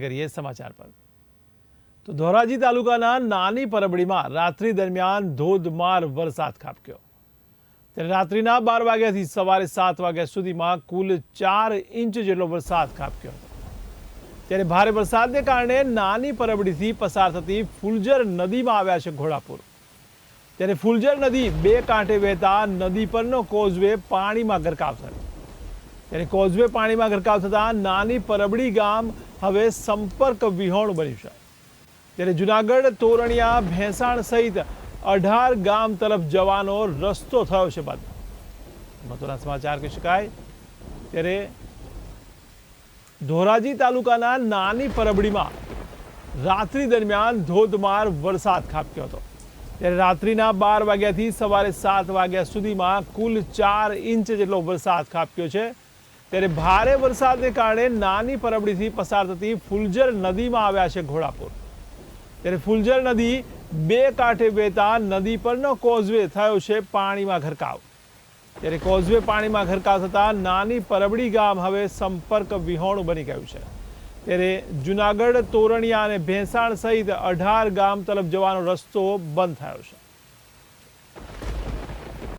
કરીએ સમાચાર પર. તો ધોરાજી તાલુકાના નાની પરબડીમાં રાત્રિ દરમિયાન ધોધમાર વરસાદ ખાબક્યો. ત્યારે રાત્રિના બાર વાગ્યાથી સવારે સાત વાગ્યા સુધીમાં કુલ ચાર ઇંચ જેટલો વરસાદ ખાબક્યો હતો. ત્યારે ભારે વરસાદને કારણે નાની પરબડીથી પસાર થતી ફુલજર નદીમાં આવ્યા છે ઘોડાપુર. ત્યારે ફુલજર નદી બે કાંઠે વહેતા નદી પરનો કોઝવે પાણીમાં ગરકાવ થયો. ત્યારે કોઝવે પાણીમાં ગરકાવ થતાં નાની પરબડી ગામ હવે સંપર્ક વિહોણ બન્યું છે. ત્યારે જુનાગઢ, તોરણિયા, ભેંસાણ સહિત અઢાર ગામ તરફ જવાનો રસ્તો થયો છે બાદ મહત્વના સમાચાર કહી શકાય. ત્યારે ધોરાજી તાલુકાના નાની પરબડીમાં રાત્રિ દરમિયાન ધોધમાર વરસાદ ખાબક્યો હતો. ત્યારે રાત્રિના બાર વાગ્યાથી સવારે સાત વાગ્યા સુધીમાં કુલ ચાર ઇંચ જેટલો વરસાદ ખાબક્યો છે. ત્યારે ભારે વરસાદને કારણે નાની પરબડીથી પસાર થતી ફુલજર નદીમાં આવ્યા છે ઘોડાપુર. ત્યારે ફુલજર નદી બે કાંઠે વહેતા નદી પરનો કોઝવે થયો છે પાણીમાં ઘરકાવ. ત્યારે કોઝવે પાણીમાં ઘરકાવ થતાં નાની પરબડી ગામ હવે સંપર્ક વિહોણું બની ગયું છે. ત્યારે જુનાગઢ, તોરણિયા અને ભેંસાણ સહિત અઢાર ગામ તરફ જવાનો રસ્તો બંધ થયો છે.